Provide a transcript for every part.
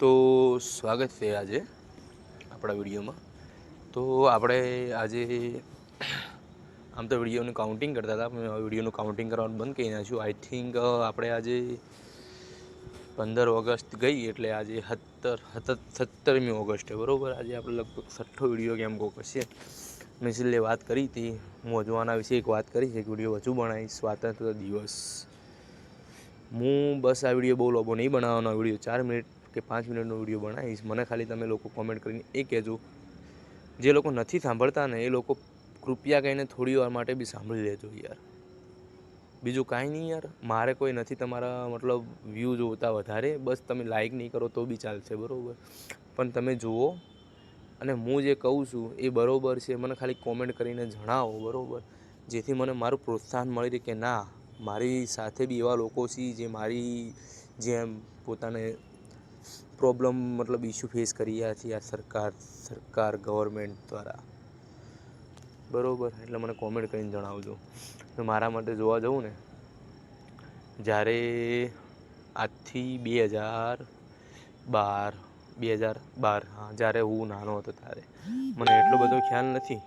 તો સ્વાગત છે આજે આપણા વિડીયોમાં. તો આપણે આજે આમ તો વિડીયોનું કાઉન્ટિંગ કરતા હતા પણ વિડીયોનું કાઉન્ટિંગ કરવાનું બંધ કરી નાખ્યું. આઈ થિંક આપણે આજે પંદર ઓગસ્ટ ગઈ એટલે આજે સત્તર સત્તરમી ઓગસ્ટે બરાબર? આજે આપણે લગભગ છઠ્ઠો વીડિયો કેમ કોક હશે મેં છેલ્લે વાત કરી હતી આના વિશે એક વાત કરી છે કે વીડિયો હજુ બનાવીશ સ્વાતંત્ર્ય દિવસ. હું બસ આ વીડિયો બહુ લાંબો નહીં બનાવવાનો વીડિયો ચાર મિનિટ કે પાંચ મિનિટનો વીડિયો બનાવીશ, મને ખાલી તમે લોકો કોમેન્ટ કરીને એ કહેજો. જે લોકો નથી સાંભળતા ને, એ લોકો કૃપયા કહીને થોડી વાર માટે બી સાંભળી લેજો યાર. બીજું કાંઈ નહીં યાર, મારે કોઈ નથી તમારા મતલબ વ્યૂ જોતા વધારે, બસ તમે લાઇક નહીં કરો તો બી ચાલશે, બરાબર? પણ તમે જુઓ, અને હું જે કહું છું એ બરાબર છે, મને ખાલી કોમેન્ટ કરીને જણાવો, બરાબર? જેથી મને મારું પ્રોત્સાહન મળી રહે કે ના, મારી સાથે બી એવા લોકો છે જે મારી જેમ પોતાને પ્રોબ્લેમ મતલબ ઇસ્યુ ફેસ કરી રહ્યા છીએ આ સરકાર સરકાર, ગવર્મેન્ટ દ્વારા. બરાબર, એટલે મને કોમેન્ટ કરીને જણાવજો. મારા માટે જોવા જવું ને, જ્યારે આજથી બે હજાર બાર, બે હજાર બાર, હા, જ્યારે હું નાનો હતો ત્યારે. મને એટલો બધો ખ્યાલ નથી.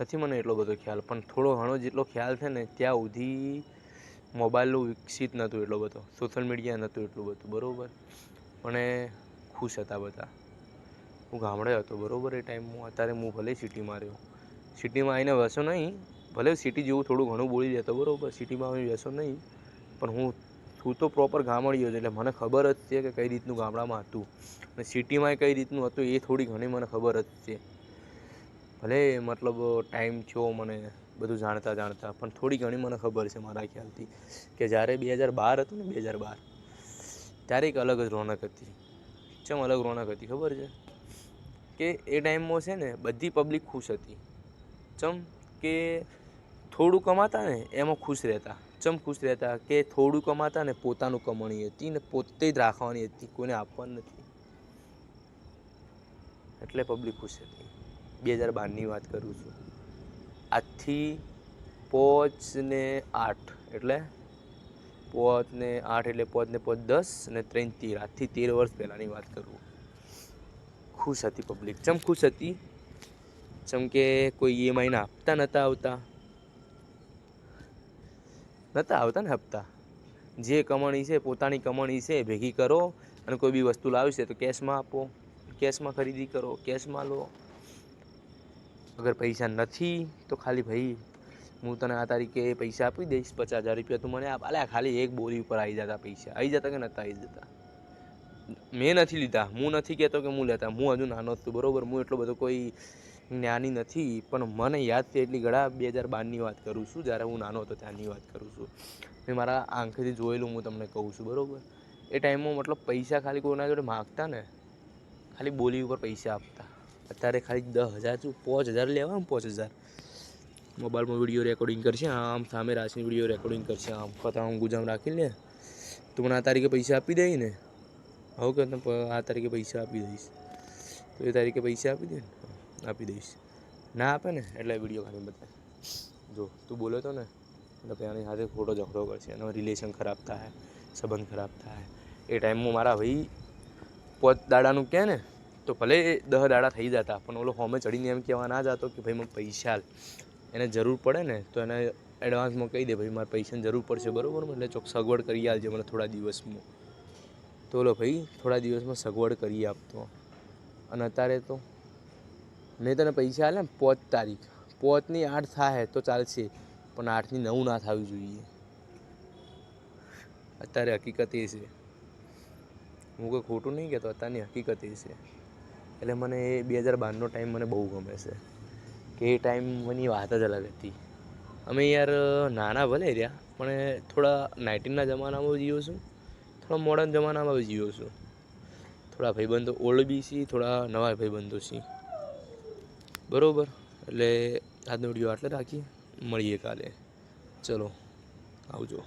નથી મને એટલો બધો ખ્યાલ, પણ થોડો ઘણો જેટલો ખ્યાલ છે ને, ત્યાં સુધી મોબાઈલનું વિકસિત નહોતું એટલો બધો. સોશિયલ મીડિયા નહોતું એટલું બધું, બરાબર? અને ખુશ હતા બધા. હું ગામડે હતો, બરાબર, એ ટાઈમ હું અત્યારે હું ભલે સિટીમાં રહ્યો. સિટીમાં આવીને વસો નહીં, ભલે સિટી જેવું થોડું ઘણું બોલી જતો બરાબર, સિટીમાં આવીને વસો નહીં, પણ હું હું તો પ્રોપર ગામડીયો છું, એટલે મને ખબર જ છે કે કઈ રીતનું ગામડામાં હતું. અને સિટીમાં કઈ રીતનું હતું એ થોડી ઘણી મને ખબર જ છે. ભલે મતલબ ટાઈમ છો મને બધું જાણતા જાણતા. પણ થોડી ઘણી મને ખબર છે મારા ખ્યાલથી કે જ્યારે બે હજાર બાર હતું ને બે હજાર બાર, ત્યારે એક અલગ જ રોનક હતી. ચમ અલગ રોનક હતી ખબર છે? કે એ ટાઈમમાં છે ને બધી પબ્લિક ખુશ હતી. ચમ કે થોડું કમાતા ને એમાં ખુશ રહેતા. ચમ ખુશ રહેતા કે થોડું કમાતા ને પોતાનું કમાણી હતી ને પોતે જ રાખવાની હતી, કોઈને આપવાની નથી. એટલે પબ્લિક ખુશ હતી. બે હજાર બારની વાત કરું છું. આજથી પોચ ને આઠ, એટલે પોચ ને આઠ એટલે પોચ ને પોચ દસ ને ત્રણ તેર. આજથી તેર વર્ષ પહેલાંની વાત કરું. ખુશ હતી પબ્લિક ચમ ખુશ હતી ચમ કે કોઈ ઈએમઆઈના હપ્તા નહોતા આવતા. નહોતા આવતા ને હપ્તા. જે કમાણી છે, પોતાની કમાણી છે, ભેગી કરો અને કોઈ બી વસ્તુ લાવશે તો કેશમાં આપો. કેશમાં ખરીદી કરો કેશમાં લો. અગર પૈસા નથી, તો ખાલી ભાઈ, હું તને આ તારીખે પૈસા આપી દઈશ, પચાસ હજાર રૂપિયા તું મને આપ. ખાલી એક બોરી ઉપર આવી જતા પૈસા. આવી જતા કે નહોતા આવી જતા? મેં નથી લીધા. હું નથી કહેતો કે હું લેતા. હું હજુ નાનો હતો બરાબર? હું એટલો બધો કોઈ જ્ઞાની નથી, પણ મને યાદ છે એટલી ઘણા બે હજાર બારની વાત કરું છું. જ્યારે હું નાનો હતો ત્યાંની વાત કરું છું. મેં મારા આંખેથી જોયેલું હું તમને કહું છું, બરાબર? એ ટાઈમમાં મતલબ પૈસા ખાલી કોઈના જોડે માગતા ને? ખાલી બોલી ઉપર પૈસા આપતા. અત્યારે ખાલી દસ હજાર શું પાંચ હજાર લેવા પાંચ હજાર. મોબાઈલમાં વીડિયો રેકોર્ડિંગ કરશે, આમ સામે રાશિની વીડિયો રેકોર્ડિંગ કરશે, આમ ખતા આમ ગુજામ રાખી લે તું મને આ તારીખે પૈસા આપી દઈ ને? હવે કે તમે આ તારીખે પૈસા આપી દઈશ. તો એ તારીખે પૈસા આપી દે ને? આપી દઈશ. ના આપે ને? એટલે વીડિયો ખાલી બતાવે જો તું બોલો તો ને પછી આની સાથે ખોટો ઝઘડો કરશે. એનો રિલેશન ખરાબ થાય, સંબંધ ખરાબ થાય. એ ટાઈમમાં મારા ભાઈ પોત દાડાનું કહે ને તો ભલે દહ દાડા થઈ જતા, પણ ઓલો હોમે ચડીને એમ કહેવા ના જતો કે ભાઈ મને પૈસા એને જરૂર પડે ને તો એને એડવાન્સમાં કહી દે, ભાઈ મારે પૈસાની જરૂર પડશે, બરાબર? એટલે ચોક સગવડ કરી આલજે મને થોડા દિવસમાં. તો ઓલો ભાઈ, થોડા દિવસમાં સગવડ કરી આપતો અને અત્યારે તો મેં તને પૈસા આલે ને પોચ તારીખ. પોચની આઠ થાય તો ચાલશે, પણ આઠની નવ ના થવી જોઈએ. અત્યારે હકીકત એ છે. હું કોઈ ખોટું નહીં કહેતો, અત્યારની હકીકત એ છે. એટલે મને એ બે હજાર બારનો ટાઈમ મને બહુ ગમે છે. કે એ ટાઈમની વાત જ અલગ હતી. અમે યાર, નાના ભલે રહ્યા, પણ થોડા નાઇન્ટીનના જમાનામાં જીવો છું. થોડા મોડર્ન જમાનામાં જીવો છું. થોડા ભાઈબંધો ઓલ્ડ બી છીએ થોડા નવા ભાઈબંધો છીએ બરાબર? એટલે આજનો વીડિયો આટલે રાખીએ. મળીએ કાલે. ચલો, આવજો.